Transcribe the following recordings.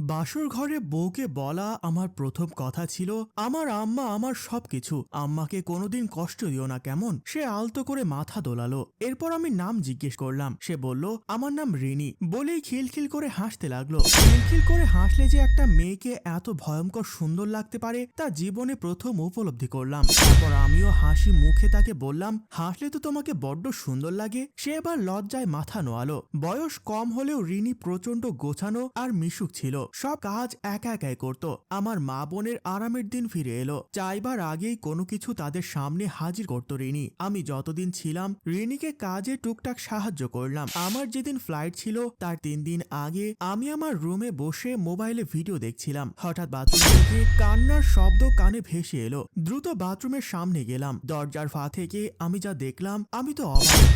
বাসর ঘরে বউকে বলা আমার প্রথম কথা ছিল, আমার আম্মা আমার সবকিছু। আম্মাকে কোনোদিন কষ্ট দিও না কেমন? সে আলতো করে মাথা দোলালো। এরপর আমি নাম জিজ্ঞেস করলাম। সে বলল, আমার নাম রিনি। বলেই খিলখিল করে হাসতে লাগল। খিলখিল করে হাসলে যে একটা মেয়েকে এত ভয়ঙ্কর সুন্দর লাগতে পারে, তা জীবনে প্রথম উপলব্ধি করলাম। তারপর আমিও হাসি মুখে তাকে বললাম, হাসলে তো তোমাকে বড্ড সুন্দর লাগে। সে এবার লজ্জায় মাথা নোয়ালো। বয়স কম হলেও রিনি প্রচণ্ড গোছানো আর মিশুক ছিল। সব কাজ একা একাই করত। আমার মা বোনের আরামের দিন ফিরে এলো। চাইবার আগেই কোনো কিছু তাদের সামনে হাজির করত রিনি। আমি যতদিন ছিলাম, রিনিকে কাজে টুকটাক সাহায্য করলাম। আমার যেদিন ফ্লাইট ছিল, তার তিন দিন আগে আমি আমার রুমে বসে মোবাইলে ভিডিও দেখছিলাম। হঠাৎ বাথরুম থেকে কান্নার শব্দ কানে ভেসে এলো। দ্রুত বাথরুমের সামনে গেলাম। দরজার ফা থেকে আমি যা দেখলাম, আমি তো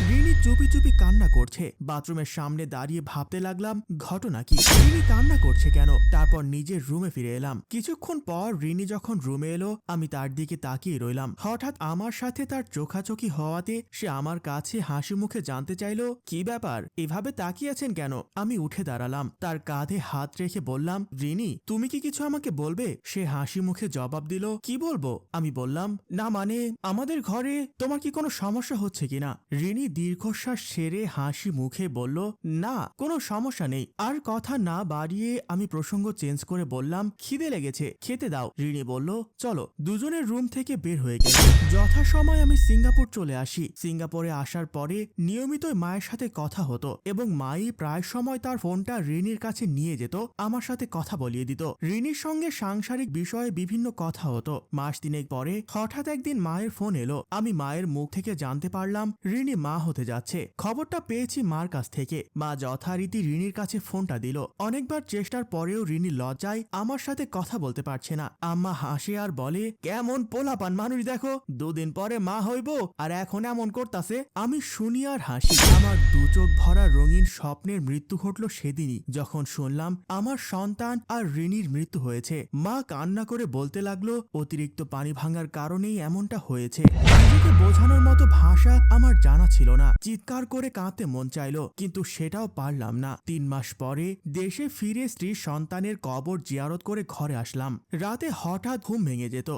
রিনি চুপি চুপি কান্না করছে। বাথরুমের সামনে দাঁড়িয়ে ভাবতে লাগলাম, ঘটনা কি? রিনি কান্না করছে কেন? তারপর নিজের রুমে ফিরে এলাম। কিছুক্ষণ পর রিনি যখন রুমে এলো, আমি তার দিকে তাকিয়ে রইলাম। হঠাৎ আমার সাথে তার চোখাচোখি হওয়াতে সে আমার কাছে হাসি মুখে জানতে চাইলো, কি ব্যাপার? এভাবে তাকিয়ে আছেন কেন? আমি উঠে দাঁড়ালাম, তার কাঁধে হাত রেখে বললাম, রিনি, তুমি কি কিছু আমাকে বলবে? সে হাসি মুখে জবাব দিল, কি বলব? আমি বললাম, না মানে আমাদের ঘরে তোমার কি কোনো সমস্যা হচ্ছে কিনা? রিনি দীর্ঘশ্বাস সেরে হাসি মুখে বলল, না, কোনো সমস্যা নেই। আর কথা না বাড়িয়ে আমি প্রসঙ্গ চেঞ্জ করে বললাম, খিদে লেগেছে, খেতে দাও। রিনি বলল, চলো, দুজনের রুম থেকে বের হয়ে গেল যথাসময় আমি সিঙ্গাপুর চলে আসি। সিঙ্গাপুরে আসার পরে নিয়মিত মায়ের সাথে কথা হতো এবং মাই প্রায় সময় তার ফোনটা রিনির কাছে নিয়ে যেত, আমার সাথে কথা বলিয়ে দিত। রিনির সঙ্গে সাংসারিক বিষয়ে বিভিন্ন কথা হতো। মাস তিনেক পরে হঠাৎ একদিন মায়ের ফোন এলো। আমি মায়ের মুখ থেকে জানতে পারলাম, রিনি মা হতে যাচ্ছে। খবরটা পেয়েছি মার কাছ থেকে। মা যথারীতি রিনির কাছে ফোনটা দিল। অনেকবার চেষ্টার পরেও রিনি লজ্জায় আমার সাথে কথা বলতে পারছে না। আম্মা হাসে আর বলে, কেমন পোলাপান মানুষ দেখো, দুদিন পরে মা হইব আর এখন এমন করতাছে। আমি শুনি আর হাসি। আমার দু চোখ ভরা রঙিন স্বপ্নের মৃত্যু ঘটল সেদিনই, যখন শুনলাম আমার সন্তান আর রিনির মৃত্যু হয়েছে। মা কান্না করে বলতে লাগল, অতিরিক্ত পানি ভাঙার কারণেই এমনটা হয়েছে। নিজেকে বোঝানোর মতো ভাষা আমার জানা ছিল না। চিৎকার করে কাঁদতে মন চাইলো, কিন্তু সেটাও পারলাম না। তিন মাস পরে দেশে ফিরে স্ত্রীর সন্তানের কবর জিয়ারত করে ঘরে আসলাম। রাতে হঠাৎ ঘুম ভেঙে যেত।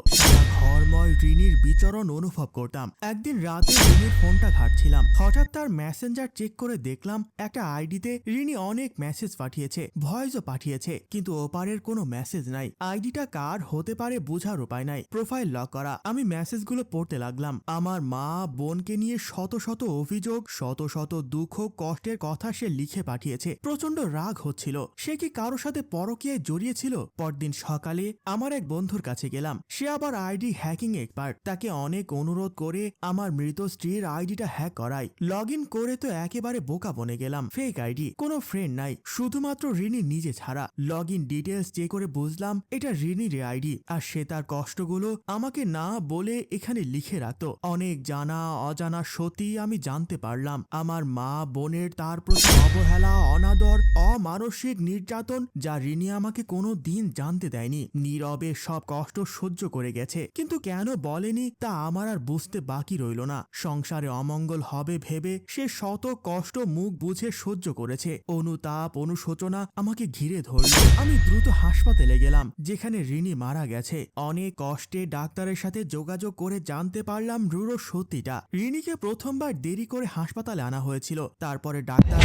ঘরময় ঋণীর বিচরণ অনুভব করতাম। একদিন রাতে ঋণীর ফোনটা ঘাটছিলাম। হঠাৎ তার মেসেঞ্জার চেক করে দেখলাম, একটা আইডিতে ঋণী অনেক মেসেজ পাঠিয়েছে, ভয়েসও পাঠিয়েছে, কিন্তু ওপারের কোনো মেসেজ নাই। আইডিটা কার হতে পারে বোঝার উপায় নাই। প্রোফাইল লক করা। আমি মেসেজগুলো পড়তে লাগলাম। আমার মা বোনকে নিয়ে শত শত অভিযোগ, শত শত দুঃখ, কষ্টের কথা সে লিখে পাঠিয়েছে। প্রচণ্ড রাগ হচ্ছিল। সে কি কারও সাথে পরকীয়ায় জড়িয়েছিল। পরদিন সকালে আমার এক বন্ধুর কাছে গেলাম। সে আবার আইডি হ্যাকিং এক্সপার্ট তাকে অনেক অনুরোধ করে আমার মৃত স্ত্রীর আইডিটা হ্যাক করাই লগ করে তো একেবারে বোকা বনে গেলাম। ফেক আইডি, কোনো ফ্রেন্ড নাই। শুধুমাত্র রিনি নিজে ছাড়া। লগ ইন ডিটেলস চেক করে বুঝলাম, এটা রিনির আইডি। আর সে তার কষ্টগুলো আমাকে না বলে এখানে লিখে রাখত। অনেক জানা, অজানা সত্যি আমি জানতে পারলাম। আমার মা, বোনের তার প্রতি অবহেলা, অনাদর, অমানসিক নির্যাতন যা রিনি আমাকে কোনো দিন জানতে দেয়নি। নীরবে সব কষ্ট সহ্য করে গেছে। কিন্তু কেন বলেনি তা আমার আর বুঝতে বাকি রইল না। সংসারে অমঙ্গল হবে ভেবে সে শত কষ্ট মুখ বুঝে সহ্য করেছে। অনুতাপ, অনুশোচনা আমাকে ঘিরে ধরল। আমি দ্রুত হাসপাতালে গেলাম, যেখানে রিনি মারা গেছে। অনেক কষ্টে ডাক্তারের সাথে যোগাযোগ করে জানতে পারলাম রুড়ো সত্যিটা। রিনিকে প্রথমবার দেরি করে হাসপাতালে আনা হয়েছিল। তারপরে ডাক্তার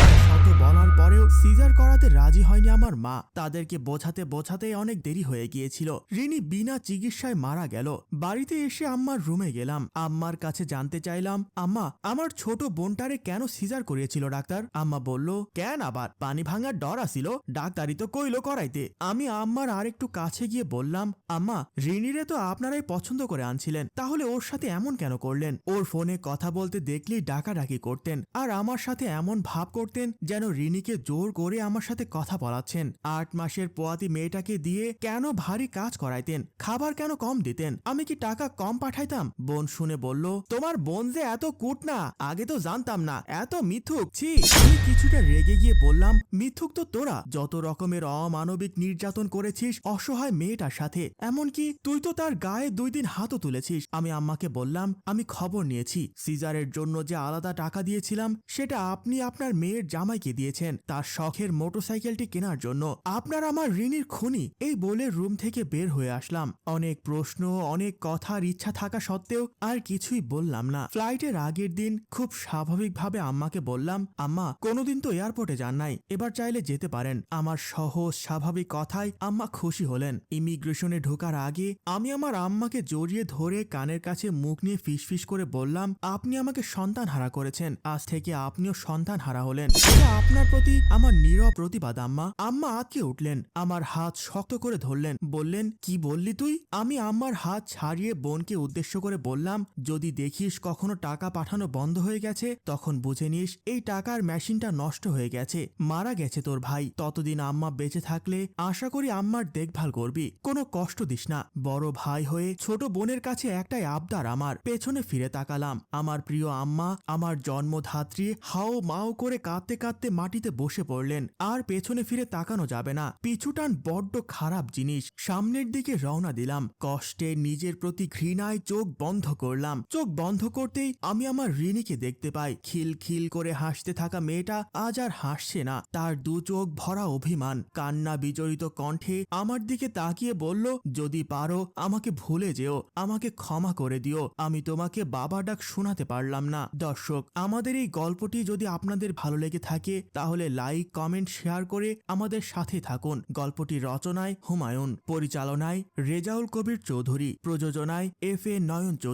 শত বলার পরেও সিজার করাতে রাজি হয়নি আমার মা। তাদেরকে বোঝাতে বোঝাতে অনেক দেরি হয়ে গিয়েছিল। রিনি বিনা চিকিৎসায় মারা গেল। বাড়িতে এসে আম্মার রুমে গেলাম। আম্মার কাছে জানতে চাইলাম, আম্মা, আমার ছোট বোনটারে কেন সিজার করিয়েছিল, ডাক্তার? আম্মা বলল, কেন আবার? পানি ভাঙার ডর আসিল ডাক্তারই তো কইলো করাইতে। আমি আম্মার আরেকটু কাছে গিয়ে বললাম, আম্মা, রিনিরে তো আপনারাই পছন্দ করে আনছিলেন। তাহলে ওর সাথে এমন কেন করলেন? ওর ফোনে কথা বলতে দেখলেই ডাকাডাকি করতেন। আর আমার সাথে এমন ভাব করতেন যেন রিনিকে জোর করে আমার সাথে কথা বলাচ্ছেন? আট মাসের পোয়াতি মেয়েটাকে দিয়ে কেন ভারী কাজ করাইতেন? খাবার কেন কম দিতেন? আমি কি টাকা কম পাঠাইতাম? বোন শুনে বলল, তোমার বোন যে এত কুট না, আগে তো জানতাম না। এত মিথুক, ছি! আমি কিছুটা রেগে গিয়ে বললাম, মিথুক তো তোরা। যত রকমের অমানবিক নির্যাতন করেছিস অসহায় মেয়েটার সাথে, এমনকি তুই তো তার গায়ে দুই দিন হাতও তুলেছিস। আমি আম্মাকে বললাম, আমি খবর নিয়েছি। সিজারের জন্য যে আলাদা টাকা দিয়েছিলাম, সেটা আপনি আপনার মেয়ের জামাইকে দিয়েছেন? তার শখের মোটরসাইকেলটি কেনার জন্য। আপনার আমার ঋণীর খুনি। এই বলে রুম থেকে বের হয়ে আসলাম। অনেক প্রশ্ন, অনেক কথার ইচ্ছা থাকা সত্ত্বেও আর কিছুই বললাম না। ফ্লাইটের আগের দিন খুব স্বাভাবিকভাবে আম্মাকে বললাম, আম্মা, কোনোদিন তো এয়ারপোর্টে যান নাই। এবার চাইলে যেতে পারেন। আমার সহজ, স্বাভাবিক কথায় আম্মা খুশি হলেন। ইমিগ্রেশনে ঢোকার আগে আমি আমার আম্মাকে জড়িয়ে ধরে কানের কাছে মুখ নিয়ে ফিসফিস করে বললাম, আপনি আমাকে সন্তান হারা করেছেন। আজ থেকে আপনিও সন্তান হারা হলেন। আপনার প্রতি আমার নীরব প্রতিবাদ, আম্মা। আম্মা আঁতকে উঠলেন, আমার হাত শক্ত করে ধরলেন, বললেন, কি বললি তুই? আমি আম্মার হাত ছাড়িয়ে বোনকে উদ্দেশ্য করে বললাম, যদি দেখিস কখনো টাকা পাঠানো বন্ধ হয়ে গেছে, তখন বুঝে নিস এই টাকার মেশিনটা নষ্ট হয়ে গেছে, মারা গেছে তোর ভাই। ততদিন আম্মা বেঁচে থাকলে আশা করি আম্মার দেখভাল করবি। কোনো কষ্ট দিস না। বড় ভাই হয়ে ছোট বোনের কাছে একটাই আবদার আমার, পেছনে ফিরে তাকালাম। আমার প্রিয় আম্মা, আমার জন্মধাত্রী, হাও মাও করে কাঁদতে কাঁদতে মাটিতে বসে পড়লেন। আর পেছনে ফিরে তাকানো যাবে না। পিছুটান বড্ড খারাপ জিনিস। সামনের দিকে রওনা দিলাম। কষ্টে নিজের প্রতি ঘৃণায় চোখ বন্ধ করলাম। চোখ বন্ধ করতেই আমি আমার রিনিকে দেখতে পাই। খিল খিল করে হাসতে থাকা মেয়েটা আজ আর হাসছে না। তার দু চোখ ভরা অভিমান। কান্না বিজড়িত কণ্ঠে আমার দিকে তাকিয়ে বলল, যদি পারো, আমাকে ভুলে যেও। আমাকে ক্ষমা করে দিও। আমি তোমাকে বাবা ডাক শোনাতে পারলাম না। দর্শক, আমাদের এই গল্পটি যদি আপনাদের ভালো লেগে থাকে, তাহলে লাইক, কমেন্ট, শেয়ার করে আমাদের সাথে থাকুন। গল্পটি রচনায় হুমায়ুন, পরিচালনায় রেজাউল কবির চৌধুরী, প্রযোজনায় এফ এ নয়ন চৌধুরী